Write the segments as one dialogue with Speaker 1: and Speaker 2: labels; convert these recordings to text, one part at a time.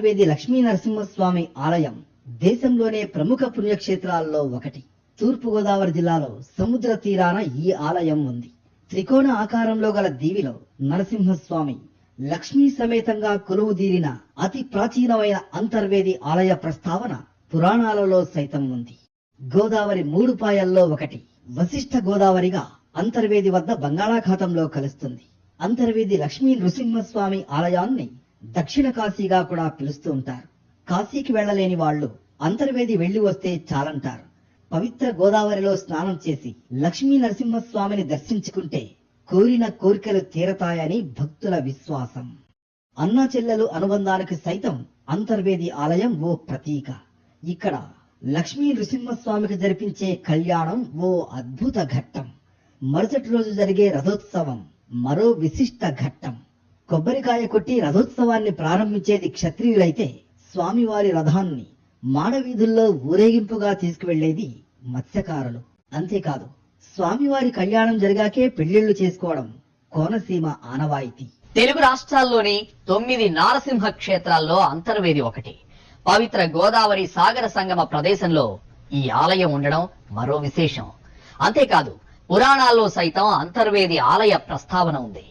Speaker 1: వేది లక్ష్మీ నరసింహస్వామి ఆలయం దేశంలోనే ప్రముఖ పుణ్యక్షేత్రాల్లో ఒకటి. తూర్పు గోదావరి జిల్లాలో సముద్ర తీరాన ఈ ఆలయం ఉంది. త్రికోణ ఆకారంలో గల దీవిలో నరసింహస్వామి లక్ష్మీ సమేతంగా కొలువుదీరిన అతి ప్రాచీనమైన అంతర్వేది ఆలయ ప్రస్తావన పురాణాలలో సైతం ఉంది. గోదావరి మూడు పాయల్లో ఒకటి. వశిష్ఠ గోదావరిగా అంతర్వేది వద్ద బంగాళాఖాతంలో కలుస్తుంది. అంతర్వేది లక్ష్మీ నృసింహస్వామి ఆలయాన్ని దక్షిణ కాశీగా కూడా పిలుస్తూ ఉంటారు. కాశీకి వెళ్ళలేని వాళ్ళు అంతర్వేది వెళ్ళి వస్తే చాలంటారు. పవిత్ర గోదావరిలో స్నానం చేసి లక్ష్మీ నరసింహస్వామిని దర్శించుకుంటే కోరిన కోరికలు తీరతాయని భక్తుల విశ్వాసం. అన్నా చెల్లెలు అనుబంధానికి సైతం అంతర్వేది ఆలయం ఓ ప్రతీక. ఇక్కడ లక్ష్మీ నృసింహస్వామికి జరిపించే కళ్యాణం ఓ అద్భుత ఘట్టం. మరుసటి రోజు జరిగే రథోత్సవం మరో విశిష్ట ఘట్టం. కొబ్బరికాయ కొట్టి రథోత్సవాన్ని ప్రారంభించేది క్షత్రియులైతే స్వామివారి రథాన్ని మాడవీధుల్లో ఊరేగింపుగా తీసుకువెళ్ళేది మత్స్యకారులు. అంతేకాదు స్వామివారి కళ్యాణం జరిగాకే పెళ్ళిళ్ళు చేసుకోవడం కోనసీమ ఆనవాయితీ.
Speaker 2: తెలుగు రాష్ట్రాల్లోని తొమ్మిది నారసింహ క్షేత్రాల్లో అంతర్వేది ఒకటి. పవిత్ర గోదావరి సాగర సంగమ ప్రదేశంలో ఈ ఆలయం ఉండడం మరో విశేషం. అంతేకాదు పురాణాల్లో సైతం అంతర్వేది ఆలయ ప్రస్తావన ఉంది.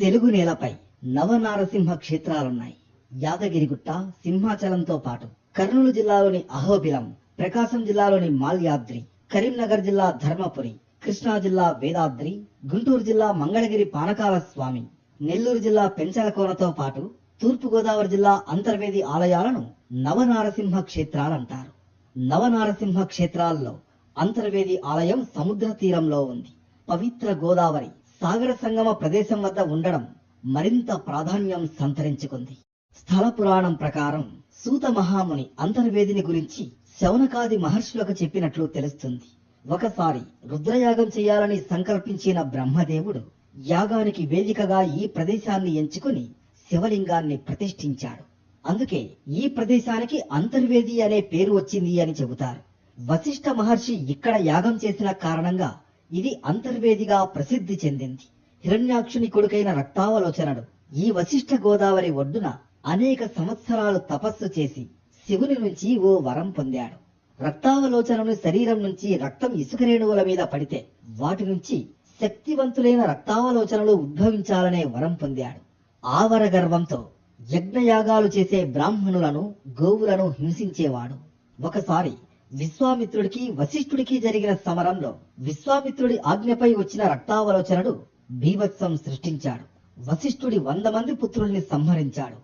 Speaker 1: తెలుగు నేలపై నవనారసింహ క్షేత్రాలున్నాయి యాదగిరిగుట్ట సింహాచలంతో పాటు కర్నూలు జిల్లాలోని అహోబిలం ప్రకాశం జిల్లాలోని మాల్యాద్రి కరీంనగర్ జిల్లా ధర్మపురి కృష్ణా జిల్లా వేదాద్రి గుంటూరు జిల్లా మంగళగిరి పానకాల స్వామి నెల్లూరు జిల్లా పెంచలకోనతో పాటు తూర్పు గోదావరి జిల్లా అంతర్వేది ఆలయాలను నవనారసింహ క్షేత్రాలంటారు నవనారసింహ క్షేత్రాల్లో అంతర్వేది ఆలయం సముద్ర తీరంలో ఉంది. పవిత్ర గోదావరి సాగర సంగమ ప్రదేశం వద్ద ఉండడం మరింత ప్రాధాన్యం సంతరించుకుంది. స్థల పురాణం ప్రకారం సూత మహాముని అంతర్వేదిని గురించి శౌనకాది మహర్షులకు చెప్పినట్లు తెలుస్తుంది. ఒకసారి రుద్రయాగం చేయాలని సంకల్పించిన బ్రహ్మదేవుడు యాగానికి వేదికగా ఈ ప్రదేశాన్ని ఎంచుకుని శివలింగాన్ని ప్రతిష్ఠించాడు. అందుకే ఈ ప్రదేశానికి అంతర్వేది అనే పేరు వచ్చింది అని చెబుతారు. వశిష్ఠ మహర్షి ఇక్కడ యాగం చేసిన కారణంగా ఇది అంతర్వేదిగా ప్రసిద్ధి చెందింది. హిరణ్యాక్షుని కొడుకైన రక్తావలోచనుడు ఈ వశిష్ఠ గోదావరి ఒడ్డున అనేక సంవత్సరాలు తపస్సు చేసి శివుని నుంచి ఓ వరం పొందాడు. రక్తావలోచనుని శరీరం నుంచి రక్తం ఇసుక రేణువుల మీద పడితే వాటి నుంచి శక్తివంతులైన రక్తావలోచనలు ఉద్భవించాలనే వరం పొందాడు. ఆవర గర్వంతో యజ్ఞయాగాలు చేసే బ్రాహ్మణులను గోవులను హింసించేవాడు. ఒకసారి విశ్వామిత్రుడికి వశిష్ఠుడికి జరిగిన సమరంలో విశ్వామిత్రుడి ఆజ్ఞపై వచ్చిన రక్తావలోచనుడు భీభత్సం సృష్టించాడు. వశిష్ఠుడి వంద మంది పుత్రుల్ని సంహరించాడు.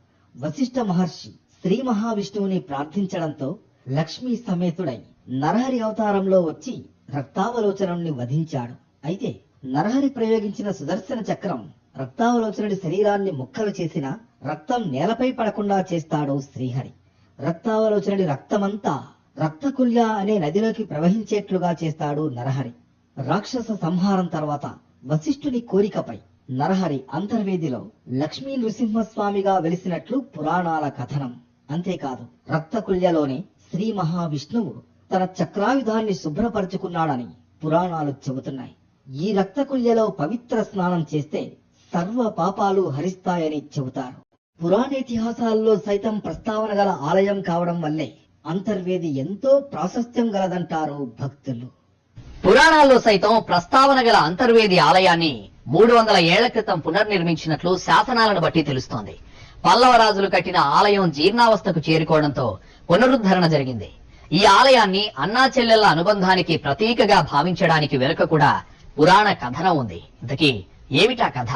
Speaker 1: వశిష్ఠ మహర్షి శ్రీ మహావిష్ణువుని ప్రార్థించడంతో లక్ష్మీ సమేతుడై నరహరి అవతారంలో వచ్చి రక్తావలోచనుణ్ణి వధించాడు. అయితే నరహరి ప్రయోగించిన సుదర్శన చక్రం రక్తావలోచనుడి శరీరాన్ని ముక్కలు చేసిన రక్తం నేలపై పడకుండా చేస్తాడు శ్రీహరి. రక్తావలోచనుడి రక్తమంతా రక్తకుల్య అనే నదిలోకి ప్రవహించేట్లుగా చేస్తాడు నరహరి. రాక్షస సంహారం తర్వాత వశిష్ఠుని కోరికపై నరహరి అంతర్వేదిలో లక్ష్మీ నృసింహస్వామిగా వెలిసినట్లు పురాణాల కథనం. అంతేకాదు రక్తకుల్యలోని శ్రీ మహావిష్ణువు తన చక్రాయుధాన్ని శుభ్రపరుచుకున్నాడని పురాణాలు చెబుతున్నాయి. ఈ రక్తకుల్యలో పవిత్ర స్నానం చేస్తే సర్వ పాపాలు హరిస్తాయని చెబుతారు. పురాణేతిహాసాల్లో సైతం ప్రస్తావన గల ఆలయం కావడం వల్లే అంతర్వేది ఎంతో ప్రాశస్త్యం గలదంటారు భక్తులు.
Speaker 2: పురాణాల్లో సైతం ప్రస్తావన గల అంతర్వేది ఆలయాన్ని మూడు వందల ఏళ్ళ క్రితం పునర్నిర్మించినట్లు శాసనాలను బట్టి తెలుస్తోంది. పల్లవరాజులు కట్టిన ఆలయం జీర్ణావస్థకు చేరుకోవడంతో పునరుద్ధరణ జరిగింది. ఈ ఆలయాన్ని అన్నా చెల్లెళ్ళ అనుబంధానికి ప్రతీకగా భావించడానికి వెనుక కూడా పురాణ కథనం ఉంది. ఇంతకీ ఏమిటా కథ?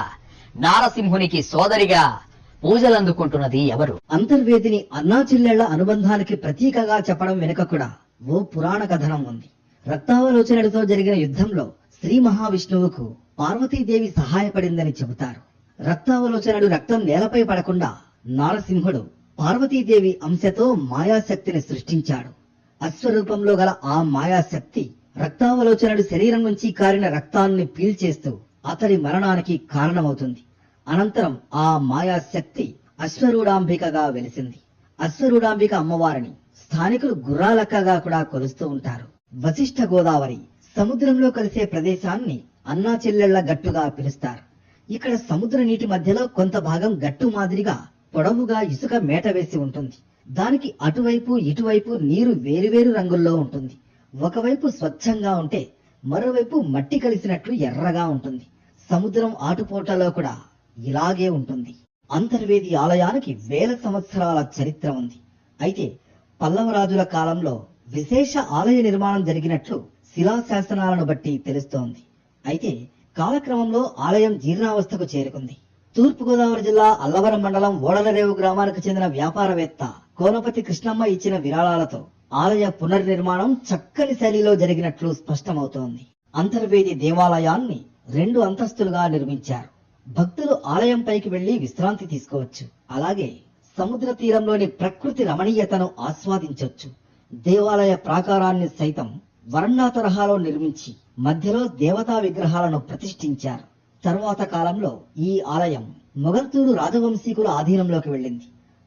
Speaker 2: నారసింహునికి సోదరిగా పూజలందుకుంటున్నది ఎవరు?
Speaker 1: అంతర్వేదిని అన్నా చెల్లెళ్ళ అనుబంధానికి ప్రతీకగా చెప్పడం వెనుక కూడా ఓ పురాణ కథనం ఉంది. రత్నావలోచనుడితో జరిగిన యుద్ధంలో శ్రీ మహావిష్ణువుకు పార్వతీదేవి సహాయపడిందని చెబుతారు. రక్తావలోచనుడు రక్తం నేలపై పడకుండా నారసింహుడు పార్వతీదేవి అంశతో మాయాశక్తిని సృష్టించాడు. అశ్వరూపంలో గల ఆ మాయాశక్తి రక్తావలోచనుడు శరీరం నుంచి కారిన రక్తాన్ని పీల్చేస్తూ అతడి మరణానికి కారణమవుతుంది. అనంతరం ఆ మాయాశక్తి అశ్వరూఢాంబికగా వెలిసింది. అశ్వరూఢాంబిక అమ్మవారిని స్థానికులు గుర్రాలక్కగా కూడా కొలుస్తూ ఉంటారు. వశిష్ఠ గోదావరి సముద్రంలో కలిసే ప్రదేశాన్ని అన్నా చెల్లెళ్ళ గట్టుగా పిలుస్తారు. ఇక్కడ సముద్ర నీటి మధ్యలో కొంత భాగం గట్టు మాదిరిగా పొడవుగా ఇసుక మేట వేసి ఉంటుంది. దానికి అటువైపు ఇటువైపు నీరు వేరువేరు రంగుల్లో ఉంటుంది. ఒకవైపు స్వచ్ఛంగా ఉంటే మరోవైపు మట్టి కలిసినట్లు ఎర్రగా ఉంటుంది. సముద్రం ఆటుపోటలో కూడా ఇలాగే ఉంటుంది. అంతర్వేది ఆలయానికి వేల సంవత్సరాల చరిత్ర ఉంది. అయితే పల్లవరాజుల కాలంలో విశేష ఆలయ నిర్మాణం జరిగినట్లు శిలాశాసనాలను బట్టి తెలుస్తోంది. అయితే కాలక్రమంలో ఆలయం జీర్ణావస్థకు చేరుకుంది. తూర్పుగోదావరి జిల్లా అల్లవరం మండలం ఓడలరేవు గ్రామానికి చెందిన వ్యాపారవేత్త కోనపతి కృష్ణమ్మ ఇచ్చిన విరాళాలతో ఆలయ పునర్నిర్మాణం చక్కని శైలిలో జరిగినట్లు స్పష్టమవుతోంది. అంతర్వేది దేవాలయాన్ని రెండు అంతస్తులుగా నిర్మించారు. భక్తులు ఆలయం పైకి వెళ్ళి విశ్రాంతి తీసుకోవచ్చు. అలాగే సముద్ర తీరంలోని ప్రకృతి రమణీయతను ఆస్వాదించొచ్చు. దేవాలయ ప్రాకారాన్ని సైతం వర్ణ తరహాలో నిర్మించి మధ్యలో దేవతా విగ్రహాలను ప్రతిష్ఠించారు. తరువాత కాలంలో ఈ ఆలయం మొగల్తూరు రాజవంశీకుల ఆధీనంలోకి వెళ్ళింది.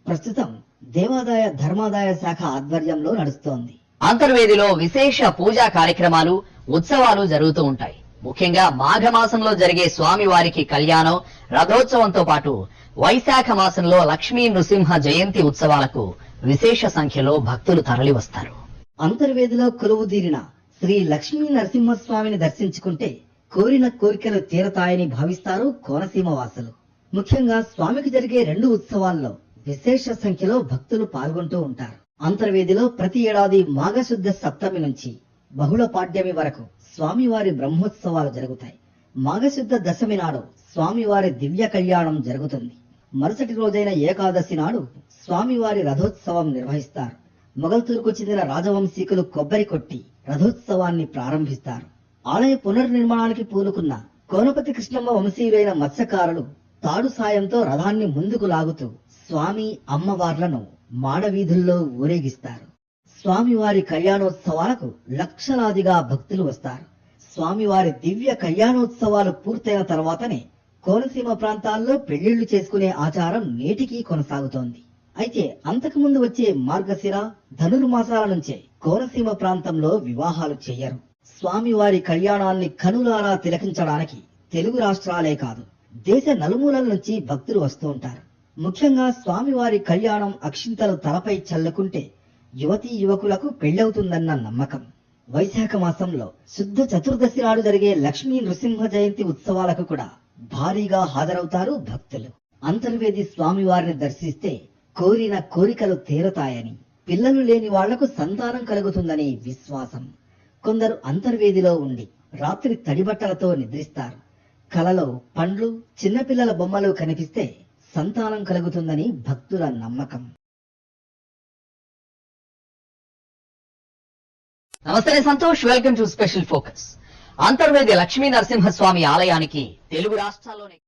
Speaker 1: ప్రస్తుతం దేవాదాయ ధర్మాదాయ శాఖ ఆధ్వర్యంలో నడుస్తోంది.
Speaker 2: అంతర్వేదిలో విశేష పూజా కార్యక్రమాలు ఉత్సవాలు జరుగుతూ ఉంటాయి. ముఖ్యంగా మాఘమాసంలో జరిగే స్వామివారికి కళ్యాణం రథోత్సవంతో పాటు వైశాఖ మాసంలో లక్ష్మీ నృసింహ జయంతి ఉత్సవాలకు విశేష సంఖ్యలో భక్తులు తరలి వస్తారు
Speaker 1: అంతర్వేదిలో కొలువుదీరిన శ్రీ లక్ష్మీ నరసింహస్వామిని దర్శించుకుంటే కోరిన కోరికలు తీరతాయని భావిస్తారు కోనసీమ వాసులు. ముఖ్యంగా స్వామికి జరిగే రెండు ఉత్సవాల్లో విశేష సంఖ్యలో భక్తులు పాల్గొంటూ ఉంటారు. అంతర్వేదిలో ప్రతి ఏడాది మాఘశుద్ధ సప్తమి నుంచి బహుళ పాడ్యమి వరకు స్వామివారి బ్రహ్మోత్సవాలు జరుగుతాయి. మాఘశుద్ధ దశమి నాడు స్వామివారి దివ్య కళ్యాణం జరుగుతుంది. మరుసటి రోజైన ఏకాదశి నాడు స్వామివారి రథోత్సవం నిర్వహిస్తారు. మొగల్తూరుకు చెందిన రాజవంశీకులు కొబ్బరి కొట్టి రథోత్సవాన్ని ప్రారంభిస్తారు. ఆలయ పునర్నిర్మాణానికి పూనుకున్న కోనపతి కృష్ణమ్మ వంశీయులైన మత్స్యకారులు తాడు సాయంతో రథాన్ని ముందుకు లాగుతూ స్వామి అమ్మవార్లను మాడవీధుల్లో ఊరేగిస్తారు. స్వామివారి కళ్యాణోత్సవాలకు లక్షలాదిగా భక్తులు వస్తారు. స్వామివారి దివ్య కళ్యాణోత్సవాలు పూర్తయిన తర్వాతనే కోనసీమ ప్రాంతాల్లో పెళ్ళిళ్ళు చేసుకునే ఆచారం నేటికీ కొనసాగుతోంది. అయితే అంతకుముందు వచ్చే మార్గశిర ధనుర్మాసాల నుంచే కోనసీమ ప్రాంతంలో వివాహాలు చేయరు. స్వామివారి కళ్యాణాన్ని కనులారా తిలకించడానికి తెలుగు రాష్ట్రాలే కాదు దేశ నలుమూలల నుంచి భక్తులు వస్తూ ఉంటారు. ముఖ్యంగా స్వామివారి కళ్యాణం అక్షింతలు తలపై చల్లుకుంటే యువతీ యువకులకు పెళ్ళవుతుందన్న నమ్మకం. వైశాఖ మాసంలో శుద్ధ చతుర్దశి నాడు జరిగే లక్ష్మీ నృసింహ జయంతి ఉత్సవాలకు కూడా భారీగా హాజరవుతారు భక్తులు. అంతర్వేది స్వామివారిని దర్శిస్తే కోరిన కోరికలు తీరతాయని పిల్లలు లేని వాళ్ళకు సంతానం కలుగుతుందని విశ్వాసం. కొందరు అంతర్వేదిలో ఉండి రాత్రి తడిబట్టలతో నిద్రిస్తారు. కలలో పండ్లు చిన్నపిల్లల బొమ్మలు కనిపిస్తే సంతానం కలుగుతుందని భక్తుల నమ్మకం.
Speaker 2: నమస్తే Santosh welcome to special focus. Antarvedi Lakshmi Narasimhaswamy ఆలయానికి తెలుగు రాష్ట్రాల్లోనే